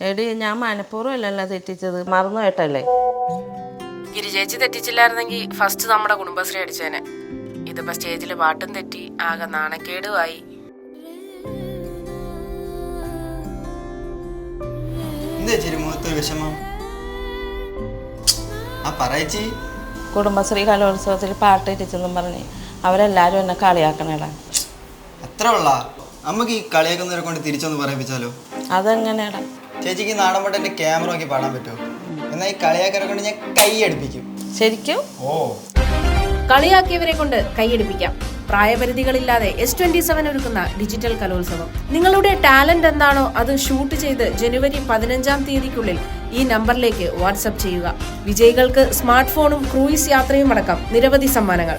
എടി ഞാൻ മനഃപൂർവം അല്ലല്ലോ തെറ്റിച്ചത്. മറന്നു കേട്ടല്ലേ? ഗിരിചേച്ചി തെറ്റിച്ചില്ലായിരുന്നെങ്കിൽ ഫസ്റ്റ് നമ്മുടെ കുടുംബശ്രീ അടിച്ചേനെ. ഇതിപ്പോ സ്റ്റേജിൽ പാട്ടും തെറ്റി ആകെ നാണക്കേടുമായി. കുടുംബശ്രീ കലോത്സവത്തിൽ പാട്ട് തെറ്റിച്ചെന്നും പറഞ്ഞ് അവരെല്ലാരും എന്നെ കളിയാക്കണേടാ. അത്ര ഉള്ള. നമുക്ക് ഈ കളിയാക്കുന്നവരെ കൊണ്ട് തിരിച്ചൊന്ന് പറയിപ്പിച്ചാലോ? അതെങ്ങനെയാടാ ചേച്ചിക്ക് നാടൻ പാട്ടിന്റെ ക്യാമറ നോക്കി പാടാൻ പറ്റുമോ? എന്നാ ഈ കളിയാക്കരെ കൊണ്ട് ഞാൻ കൈ അടുപ്പിക്കും ശരിക്കും? ഓ. കളിയാക്കിയവരെ കൊണ്ട് കൈയടിപ്പിക്കാം പ്രായപരിധികളില്ലാതെ എസ് ട്വന്റി സെവൻ ഒരുക്കുന്ന ഡിജിറ്റൽ കലോത്സവം. നിങ്ങളുടെ ടാലന്റ് എന്താണോ അത് ഷൂട്ട് ചെയ്ത് ജനുവരി പതിനഞ്ചാം തീയതിക്കുള്ളിൽ ഈ നമ്പറിലേക്ക് വാട്സപ്പ് ചെയ്യുക. വിജയികൾക്ക് സ്മാർട്ട് ഫോണും ക്രൂയിസ് യാത്രയും അടക്കം നിരവധി സമ്മാനങ്ങൾ.